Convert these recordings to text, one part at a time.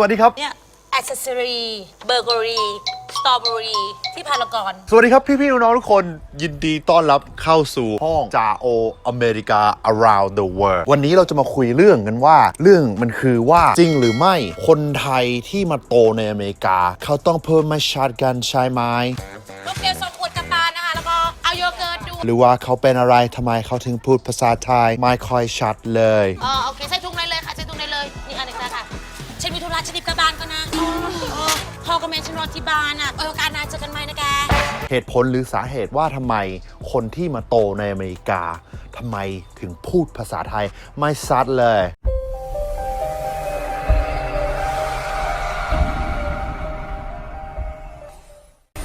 สวัสดีครับ เนี่ยอ c เซสซอรีเบอร์เกอรี่สตรอเบอรี่ที่พารากอนสวัสดีครับพี่พี่ๆน้องๆทุกคนยินดีต้อนรับเข้าสู่ห้องจาโออเมริกา around the world วันนี้เราจะมาคุยเรื่องกันว่า เรื่องมันคือว่าจริงหรือไม่คนไทยที่มาโตในอเมริกา เขาต้องเพิ่มมาชาร์จกันใช่ไหมลูกเกลสองขวดกลับบ้านนะคะ แล้วก็เอาโยเกิร์ตดูหรือว่าเขาเป็นอะไรทำไมเขาถึงพูดภาษาไทยไม่ค่อยชัดเลยอ๋อโอเค เหตุผลหรือสาเหตุว่าทำไมคนที่มาโตในอเมริกาทำไมถึงพูดภาษาไทยไม่ซัดเลย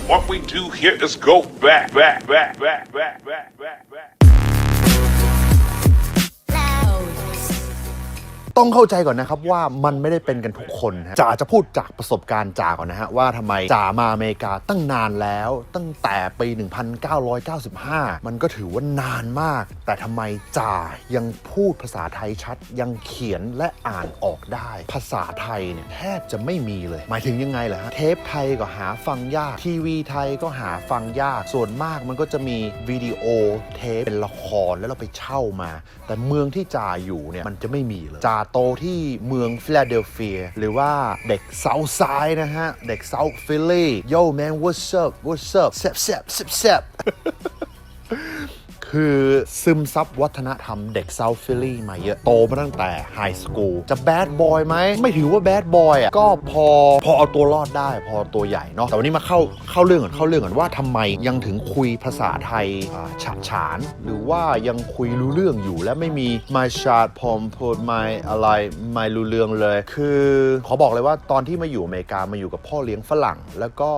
What we do here is go back, back, back, back, back, back, back, back. ต้องเข้าใจก่อนนะครับว่ามันไม่ได้เป็นกันทุกคนฮะจ่าจะพูดจากประสบการณ์จ่าก่อนนะฮะว่าทำไมจ่ามาอเมริกาตั้งนานแล้ว ตั้งแต่ปี 1995 มันก็ถือว่านานมาก แต่ทำไมจ่ายังพูดภาษาไทยชัด ยังเขียนและอ่านออกได้ ภาษาไทยเนี่ยแทบจะไม่มีเลย หมายถึงยังไงล่ะฮะเทปไทยก็หาฟังยาก ทีวีไทยก็หาฟังยาก ส่วนมากมันก็จะมีวิดีโอเทปเป็นละครแล้วเราไปเช่ามา แต่เมืองที่จ่าอยู่เนี่ยมันจะไม่มีเลยจ่าโตที่เมืองฟิลาเดลเฟีย หรือว่าเด็กเซาท์ไซด์นะฮะ เด็กเซาท์ฟิลลี่ Yo man what's up what's up แซบแซบแซบแซบ คือซึมซับวัฒนธรรมเด็กเซาท์ฟิลลี่มาเยอะโตมาตั้งแต่ไฮสคูลจะแบดบอยไหม ไม่ถือว่าแบดบอยอะก็พอพอเอาตัวรอดได้ พอตัวใหญ่เนาะแต่วันนี้มาเข้าเข้าเรื่องก่อนเข้าเรื่องก่อนว่าทำไมยังถึงคุยภาษาไทยอ่าฉะฉาน หรือว่ายังคุยรู้เรื่องอยู่และไม่มีไม่ชาดพอมพูดไม่อะไรไม่รู้เรื่องเลย คือขอบอกเลยว่าตอนที่มาอยู่อเมริกามาอยู่กับพ่อเลี้ยงฝรั่ง แล้วก็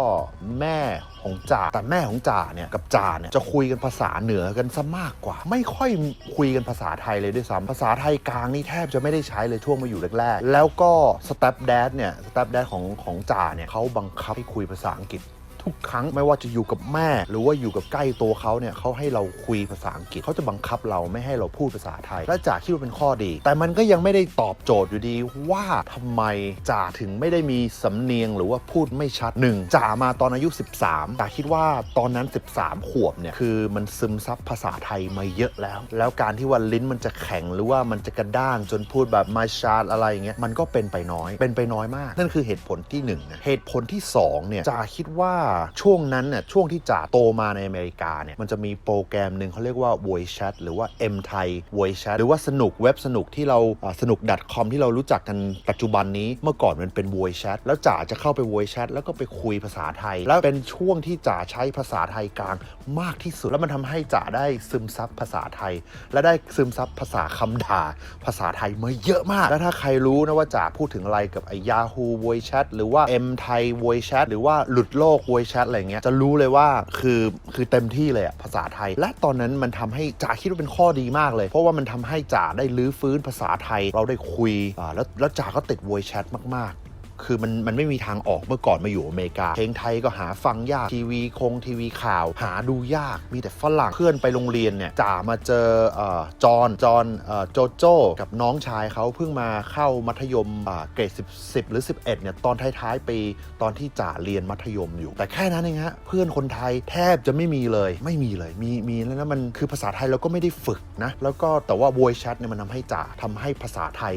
แม่ ของจ่าแต่แม่ของจ่าเนี่ยกับจ่าเนี่ยจะคุยกันภาษาเหนือกันซะมากกว่า ไม่ค่อยคุยกันภาษาไทยเลยด้วยซ้ำภาษาไทยกลางนี่แทบจะไม่ได้ใช้เลยช่วงมาอยู่แรกๆแล้วก็สแตปแดดเนี่ยสแตปแดดของของจ่าเนี่ยเขาบังคับให้คุยภาษาอังกฤษ ทุกครั้งไม่ว่าจะอยู่กับแม่ หรือว่าอยู่กับใกล้ตัวเขาเนี่ยเขาให้เราคุยภาษาอังกฤษเขาจะบังคับเราไม่ให้เราพูดภาษาไทย และจ่าคิดว่าเป็นข้อดี แต่มันก็ยังไม่ได้ตอบโจทย์อยู่ดีว่าทำไมจ่าถึงไม่ได้มีสำเนียงหรือว่าพูดไม่ชัดหนึ่งจ่ามาตอนอายุ 13จ่าคิดว่าตอนนั้น 13 ขวบเนี่ยคือมันซึมซับภาษาไทยมาเยอะแล้ว แล้วการที่ว่าลิ้นมันจะแข็งหรือว่ามันจะกระด้างจนพูดแบบมาชาร์อะไรอย่างเงี้ยมันก็เป็นไปน้อย เป็นไปน้อยมาก นั่นคือเหตุผลที่หนึ่งนะเหตุผลที่สองเนี่ยจ่าคิดว่าช่วงนั้นเนี่ยช่วงที่จ่าโตมาในอเมริกาเนี่ยมันจะมีโปรแกรมหนึ่งเขาเรียกว่า voice chat หรือว่า M ไทย voice chat หรือว่าสนุกเว็บสนุกที่เราสนุก .com ที่เรารู้จักกันปัจจุบันนี้เมื่อก่อนมันเป็น voice chat แล้วจ่าจะเข้าไป voice chat แล้วก็ไปคุยภาษาไทย แล้วเป็นช่วงที่จ่าใช้ภาษาไทยกลางมากที่สุด แล้วมันทำให้จ่าได้ซึมซับภาษาไทย และได้ซึมซับภาษาคำด่าภาษาไทยมาเยอะมาก แล้วถ้าใครรู้นะว่าจ่าพูดถึงอะไรกับไอ้ Yahoo voice chat หรือว่า M ไทย voice chat หรือว่าหลุดโลก voice แชทอะไรเงี้ยจะรู้เลยว่าคือคือเต็มที่เลยอะภาษาไทย และตอนนั้นมันทำให้จ่าคิดว่าเป็นข้อดีมากเลย เพราะว่ามันทำให้จ่าได้ลื้อฟื้นภาษาไทย เราได้คุยอ่าแล้วแล้วจ่าก็ติดวอยแชทมากๆ คือมันมันไม่มีทางออกเมื่อก่อนมาอยู่อเมริกา เพลงไทยก็หาฟังยาก ทีวีคงทีวีข่าว หาดูยากมีแต่ฝรั่งเพื่อนไปโรงเรียนเนี่ยจ่ามาเจอเออจอห์นจอห์นโจโจ้กับน้องชายเขาเพิ่งมาเข้ามัธยมเกรด10 10 หรือ 11เนี่ยตอนท้ายๆปีตอนที่จ่าเรียนมัธยมอยู่ แต่แค่นั้นเองฮะเพื่อนคนไทยแทบจะไม่มีเลยไม่มีเลยมีมีแล้วนะมันคือภาษาไทยเราก็ไม่ได้ฝึกนะแล้วก็แต่ว่า voice chat เนี่ยมันทำให้จ่าทำให้ภาษาไทย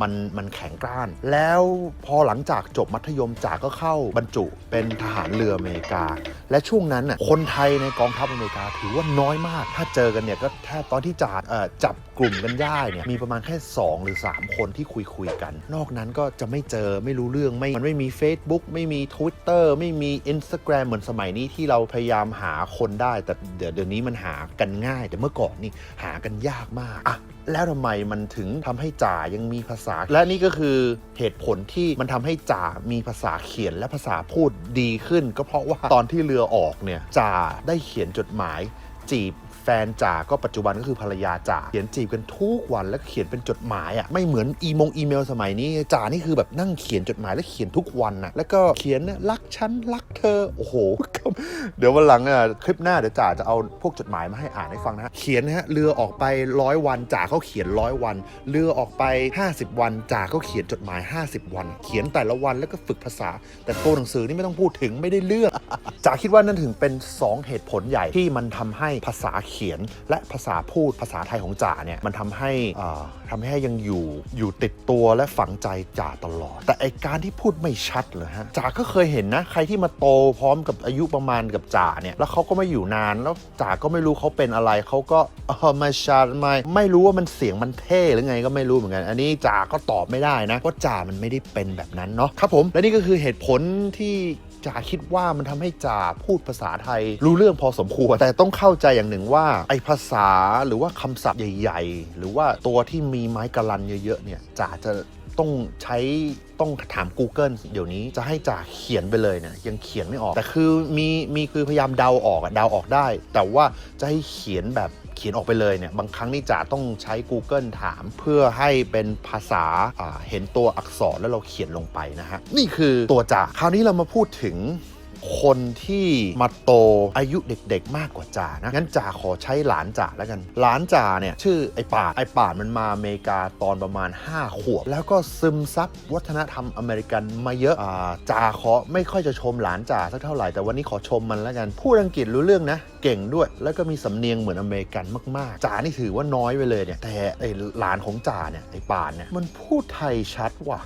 มันมันแข็งกร้าน แล้วพอหลังจากจบมัธยมจ่าก็เข้าบรรจุเป็นทหารเรืออเมริกา และช่วงนั้นน่ะคนไทยในกองทัพอเมริกาถือว่าน้อยมาก ถ้าเจอกันเนี่ยก็แทบตอนที่จ่าเอ่อจับกลุ่มกันได้เนี่ยมีประมาณแค่ 2 หรือ 3 คนที่คุยคุยกัน นอกนั้นก็จะไม่เจอไม่รู้เรื่องไม่มันไม่มี Facebook ไม่มี Twitter ไม่มี Instagram เหมือนสมัยนี้ที่เราพยายามหาคนได้ แต่เดี๋ยวเดี๋ยวนี้มันหากันง่าย แต่เมื่อก่อนนี่หากันยากมากอะแล้วทำไมมันถึงทำให้จ่ายังมีภาษา และนี่ก็คือเหตุผลที่มันทำให้จ่ามีภาษาเขียนและภาษาพูดดีขึ้น ก็เพราะว่าตอนที่เรือออกเนี่ยจ่าได้เขียนจดหมาย จีบแฟนจ่าก็ปัจจุบันก็คือภรรยาจ่าเขียนจีบกันทุกวันแล้วเขียนเป็นจดหมายอะไม่เหมือนอีมงอีเมลสมัยนี้จ่านี่คือแบบนั่งเขียนจดหมายแล้วเขียนทุกวันนะแล้วก็เขียนรักฉันรักเธอโอ้โหเดี๋ยววันหลังอะคลิปหน้าเดี๋ยวจ่าจะเอาพวกจดหมายมาให้อ่านให้ฟังนะฮะเขียนนะฮะเรือออกไปร้อยวันจ่าเขาเขียนร้อยวัน เรือออกไป 50 วันจ่าเขาเขียนจดหมาย 50 วัน เขียนแต่ละวันแล้วก็ฝึกภาษา แต่ตัวหนังสือนี่ไม่ต้องพูดถึงไม่ได้เรื่องจ่าคิดว่านั่นถึงเป็น 2 เหตุผลใหญ่ที่มันทำให้ภาษาเขียนและภาษาพูดภาษาไทยของจ่าเนี่ยมันทำให้อ่าทำให้ยังอยู่อยู่ติดตัวและฝังใจจ่าตลอด แต่ไอการที่พูดไม่ชัดเลยฮะจ่าก็เคยเห็นนะใครที่มาโตพร้อมกับอายุประมาณกับจ่าเนี่ยแล้วเขาก็ไม่อยู่นานแล้วจ่าก็ไม่รู้เขาเป็นอะไรเขาก็เออไม่ชัดไม่ไม่รู้ว่ามันเสียงมันเท่หรือไงก็ไม่รู้เหมือนกัน อันนี้จ่าก็ตอบไม่ได้นะว่าจ่ามันไม่ได้เป็นแบบนั้นเนาะครับผมและนี่ก็คือเหตุผลที่ จ่าคิดว่ามันทำให้จ่าพูดภาษาไทย รู้เรื่องพอสมควร แต่ต้องเข้าใจอย่างหนึ่งว่าไอภาษาหรือว่าคำศัพท์ใหญ่ ๆ หรือว่าตัวที่มีไม้กระลันเยอะๆเนี่ยจ่าจะต้องใช้ ต้องถาม Google เดี๋ยวนี้จะให้จ่าเขียนไปเลยเนี่ยยังเขียนไม่ออก แต่คือมีมีคือพยายามเดาออกอะเดาออกได้ แต่ว่าจะให้เขียนแบบเขียนออกไปเลยเนี่ยบางครั้งนี่จ่าต้องใช้ Google ถาม เพื่อให้เป็นภาษาอ่าเห็นตัวอักษรแล้วเราเขียนลงไปนะฮะนี่คือตัวจ่าคราวนี้เรามาพูดถึง คนที่มาโตอายุเด็กๆ มากกว่าจ่านะงั้นจ่าขอใช้หลานจ่าแล้วกัน หลานจ่าเนี่ยชื่อไอ้ป่าไอ้ป่ามันมาอเมริกาตอนประมาณ 5 ขวบ แล้วก็ซึมซับวัฒนธรรมอเมริกันมาเยอะอ่าจ่าขอไม่ค่อยจะชมหลานจ่าสักเท่าไหร่แต่วันนี้ขอชมมันแล้วกันพูดอังกฤษรู้เรื่องนะ เก่งด้วย แล้วก็มีสำเนียงเหมือนอเมริกันมากๆจ่านี่ถือว่าน้อยไปเลยเนี่ยแต่ไอ้หลานของจ่าเนี่ยไอ้ป่าดเนี่ยมันพูดไทยชัดว่ะ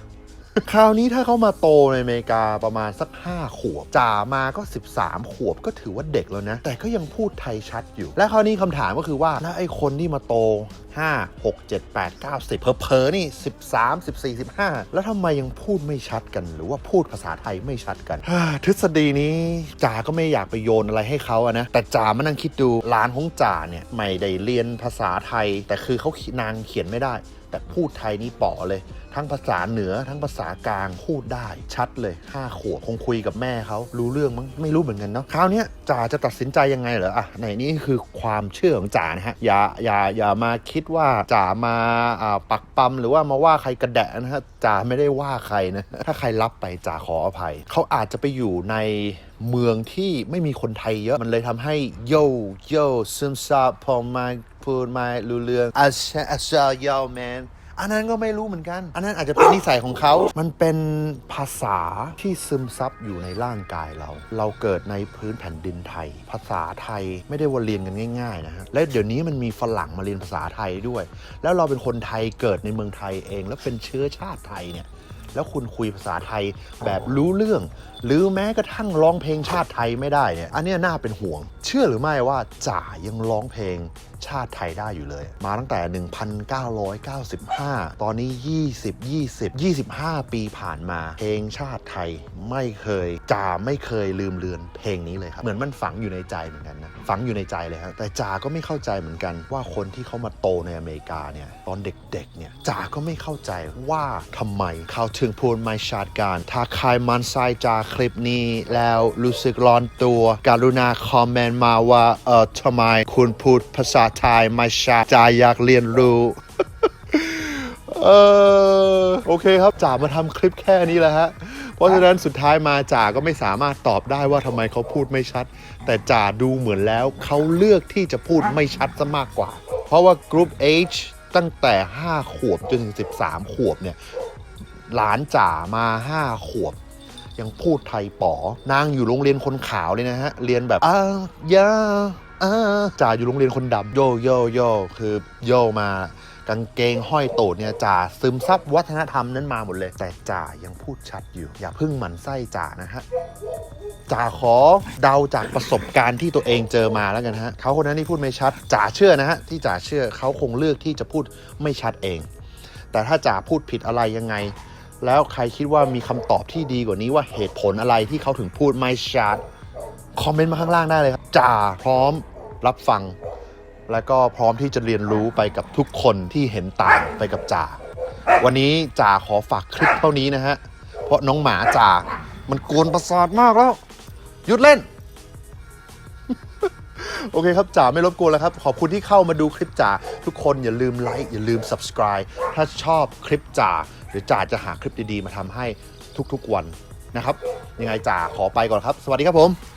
คราวนี้ถ้าเขามาโตในอเมริกาประมาณสัก 5 ขวบจ่ามาก็ 13 ขวบก็ถือว่าเด็กแล้วนะ แต่ก็ยังพูดไทยชัดอยู่ และคราวนี้คำถามก็คือว่า แล้วไอ้คนที่มาโต 5 6 7 8 9 10เพอๆนี่ 13 14 15 แล้วทำไมยังพูดไม่ชัดกัน หรือว่าพูดภาษาไทยไม่ชัดกัน ทฤษฎีนี้จ่าก็ไม่อยากไปโยนอะไรให้เขาอะนะ แต่จ่ามานั่งคิดดูร้านของจ่าเนี่ยไม่ได้เรียนภาษาไทย แต่คือเขานางเขียนไม่ได้ แต่พูดไทยนี่ป๋อเลย ทั้งภาษาเหนือทั้งภาษากลางพูดได้ชัดเลย5ขวบคงคุยกับแม่เขารู้เรื่องมั้งไม่รู้เหมือนกันเนาะคราวนี้จ่าจะตัดสินใจยังไงเหรออะในนี้คือความเชื่อของจ่านะฮะอย่าอย่าอย่ามาคิดว่าจ่ามาอ่าปักปั๊มหรือว่ามาว่าใครกระแดะนะฮะจ่าไม่ได้ว่าใครนะถ้าใครรับไปจ่าขออภัยเขาอาจจะไปอยู่ในเมืองที่ไม่มีคนไทยเยอะ มันเลยทำให้โยโย่ซึมซับพอมาพูดมารู้เรื่องอาชาอาชาโยแมน อันนั้นก็ไม่รู้เหมือนกัน อันนั้นอาจจะเป็นนิสัยของเขา มันเป็นภาษาที่ซึมซับอยู่ในร่างกายเรา เราเกิดในพื้นแผ่นดินไทย ภาษาไทยไม่ได้ว่าเรียนกันง่ายๆนะฮะ และเดี๋ยวนี้มันมีฝรั่งมาเรียนภาษาไทยด้วย แล้วเราเป็นคนไทยเกิดในเมืองไทยเอง แล้วเป็นเชื้อชาติไทยเนี่ย แล้วคุณคุยภาษาไทยแบบรู้เรื่อง หรือแม้กระทั่งร้องเพลงชาติไทยไม่ได้เนี่ย อันนี้น่าเป็นห่วง เชื่อหรือไม่ว่าจ่ายังร้องเพลง ชาติไทยได้อยู่เลย มาตั้งแต่ 1995 ตอนนี้ 20 20 25 ปีผ่านมาเพลงชาติไทยไม่เคยจ่าไม่เคยลืมเลือนเพลงนี้เลยครับ เหมือนมันฝังอยู่ในใจเหมือนกันนะ ฝังอยู่ในใจเลยครับแต่จ่าก็ไม่เข้าใจเหมือนกันว่าคนที่เขามาโตในอเมริกาเนี่ยตอนเด็กๆเนี่ยจ่าก็ไม่เข้าใจว่าทำไมเขาถึงพูดไม่ชัดกันถ้าใครมันไซจ่าคลิปนี้แล้วรู้สึกร้อนตัว การุณาคอมเมนต์มาว่าเออทำไมคุณพูดภาษาไทยไม่ชัดจ่าอยากเรียนรู้ เออโอเคครับจ่ามาทำคลิปแค่นี้แหละฮะ เพราะฉะนั้นสุดท้ายมาจ่าก็ไม่สามารถตอบได้ว่าทำไมเขาพูดไม่ชัด แต่จ่าดูเหมือนแล้วเขาเลือกที่จะพูดไม่ชัดซะมากกว่า เพราะว่ากรุ๊ป H ตั้งแต่ 5 ขวบจนถึง 13 ขวบเนี่ย หลานจ่ามา 5 ขวบ ยังพูดไทยป๋อนางอยู่โรงเรียนคนขาวเลยนะฮะ เรียนแบบอ้ายา อ้าจ่าอยู่โรงเรียนคนดำโยโยโยคือโยมากางเกงห้อยโตดเนี่ยจ่าซึมซับวัฒนธรรมนั้นมาหมดเลย แต่จ่ายังพูดชัดอยู่ อย่าเพึ่งหมันไส้จ่านะฮะจ่าขอเดาจากประสบการณ์ที่ตัวเองเจอมาแล้วกันฮะเขาคนนั้นที่พูดไม่ชัดจ่าเชื่อนะฮะที่จ่าเชื่อเขาคงเลือกที่จะพูดไม่ชัดเอง แต่ถ้าจ่าพูดผิดอะไรยังไง แล้วใครคิดว่ามีคำตอบที่ดีกว่านี้ว่าเหตุผลอะไรที่เขาถึงพูดไม่ชัด คอมเมนต์มาข้างล่างได้เลยครับจ่าพร้อมรับฟัง แล้วก็พร้อมที่จะเรียนรู้ไปกับทุกคนที่เห็นต่างไปกับจ่าวันนี้จ่าขอฝากคลิปเท่านี้นะฮะ เพราะน้องหมาจ่ามันกวนประสาทมากแล้ว หยุดเล่น โอเคครับจ๋าไม่รบกวนแล้วครับ ขอบคุณที่เข้ามาดูคลิปจ๋าทุกคนอย่าลืมไลค์อย่าลืม subscribe ถ้าชอบคลิปจ๋าหรือจ๋าจะหาคลิปดีๆ มาทำให้ทุกๆวันนะครับ ยังไงจ๋าขอไปก่อนครับ สวัสดีครับผม